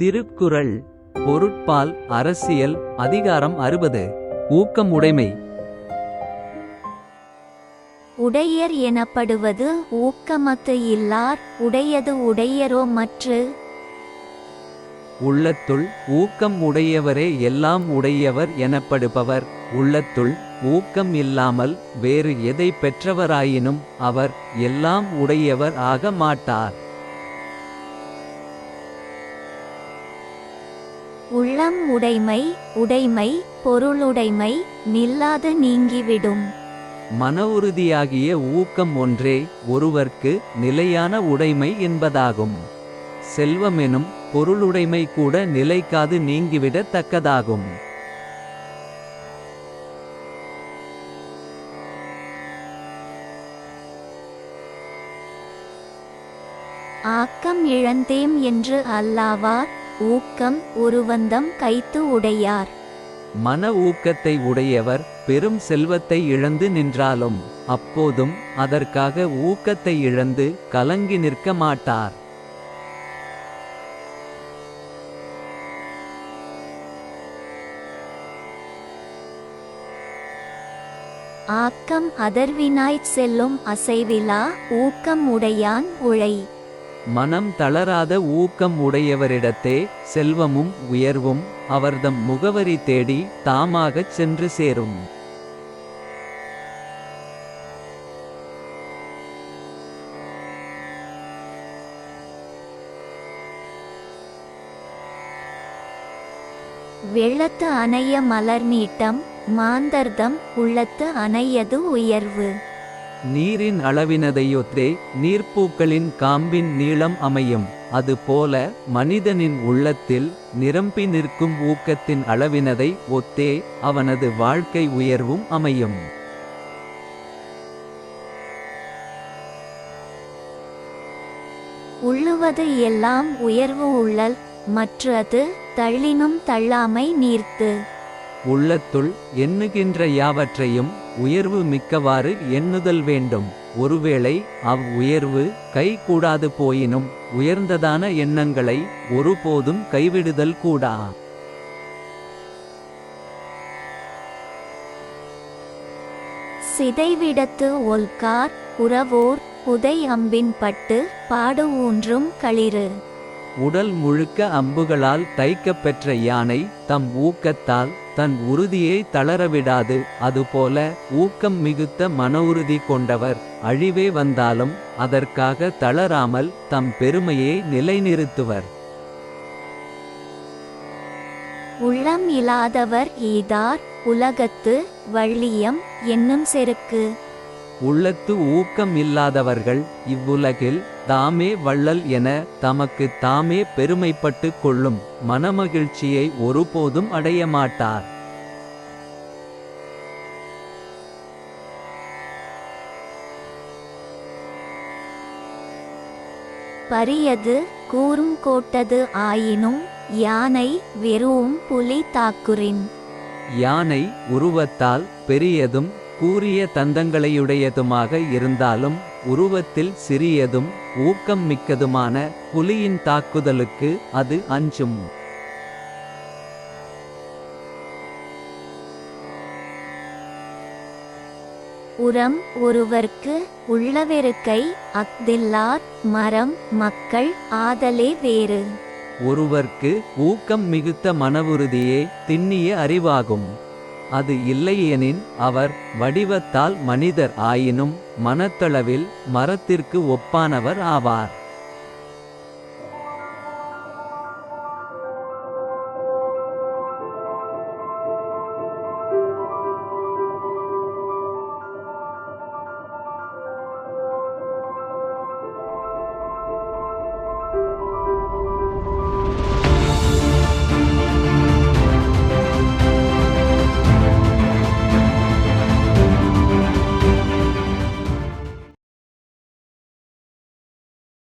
திருக்குறள் பொருட்பால் அரசியல் அதிகாரம் அறுபது. ஊக்கம் உடைமை. உடையர் எனப்படுவது ஊக்கமத்து இல்லார் உடையது உடையரோ மற்று. உள்ளத்துள் ஊக்கம் உடையவரே எல்லாம் உடையவர் எனப்படுபவர். உள்ளத்துள் ஊக்கம் இல்லாமல் வேறு எதை பெற்றவராயினும் அவர் எல்லாம் உடையவர் ஆக மாட்டார். உள்ளம் உடைமை உடைமை பொருளுடைமை நில்லாது நீங்கிவிடும். மன உறுதியாகிய ஊக்கம் ஒன்றே ஒருவர்க்கு நிலையான உடைமை என்பதாகும். செல்வமெனும் பொருளுடைமை கூட நிலைக்காது நீங்கிவிடத் தக்கதாகும் ஆக்கம் இழந்தேம் என்று அல்லாவார். ஊக்கம் ஒருவந்தம் கைத்து உடையார். மன ஊக்கத்தை உடையவர் பெரும் செல்வத்தை இழந்து நின்றாலும் அப்போதும் அதற்காக ஊக்கத்தை இழந்து கலங்கி நிற்க மாட்டார். ஆக்கம் அதர்வினாய்ச் செல்லும் அசைவிலா ஊக்கம் உடையான் உழை. மனம் தளராத ஊக்கம் உடையவரிடத்தே செல்வமும் உயர்வும் அவர்தம் முகவரி தேடி தாமாகச் சென்று சேரும். வெள்ளத்து அணைய மலர் நீட்டம் மாந்தர்தம் உள்ளத்து அணையது உயர்வு. நீரின் அளவினதையொத்தே நீர்ப்பூக்களின் காம்பின் நீளம் அமையும். அதுபோல மனிதனின் உள்ளத்தில் நிரம்பி நிற்கும் ஊக்கத்தின் அளவினதை ஒத்தே அவனது வாழ்க்கை உயர்வும் அமையும். உள்ளுவது எல்லாம் உயர்வு உள்ளல் மற்றது தள்ளினும் தள்ளாமை நீர்த்து. உள்ளத்துள் எண்ணுகின்ற யாவற்றையும் உயர்வு மிக்கவாறு எண்ணுதல் வேண்டும். ஒருவேளை அவ் உயர்வு கை கூடாது போயினும் உயர்ந்ததான எண்ணங்களை ஒருபோதும் கைவிடுதல் கூடா. சிதைவிடத்து ஒல்கார் உறவோர் புதை அம்பின் பட்டு பாடு ஊன்றும் களிறு. உடல் முழுக்க அம்புகளால் தைக்கப் பெற்ற யானை தம் ஊக்கத்தால் தன் உறுதியை தளரவிடாது. அதுபோல ஊக்கம் மிகுத்த மன உறுதி கொண்டவர் அழிவே வந்தாலும் அதற்காக தளராமல் தம் பெருமையை நிலைநிறுத்துவர். உள்ளம் இலாதவர் ஈதார் உலகத்து வள்ளியம் என்னும் செருக்கு. உள்ளத்து ஊக்கம் இல்லாதவர்கள் இவ்வுலகில் தாமே வள்ளல் என தமக்கு தாமே பெருமைப்பட்டு கொள்ளும் மனமகிழ்ச்சியை ஒருபோதும் அடைய மாட்டார். பரியது கூறும் கோட்டது ஆயினும் யானை வெறும் புலி தாக்குறின். யானை உருவத்தால் பெரியதும் கூரிய தந்தங்களையுடையதுமாக இருந்தாலும் உருவத்தில் சிறியதும் ஊக்கம் மிக்கதுமான புலியின் தாக்குதலுக்கு அது அஞ்சும். உரம் ஒருவர்க்கு உள்ளவெருக்கை அக்தில்லார் மரம் மக்கள் ஆதலே வேறு. ஒருவர்க்கு ஊக்கம் மிகுத்த மனவுறுதியே திண்ணிய அறிவாகும். அது இல்லையெனின் அவர் வடிவத்தால் மனிதர் ஆயினும் மனத்தளவில் மரத்திற்கு ஒப்பானவர் ஆவார்.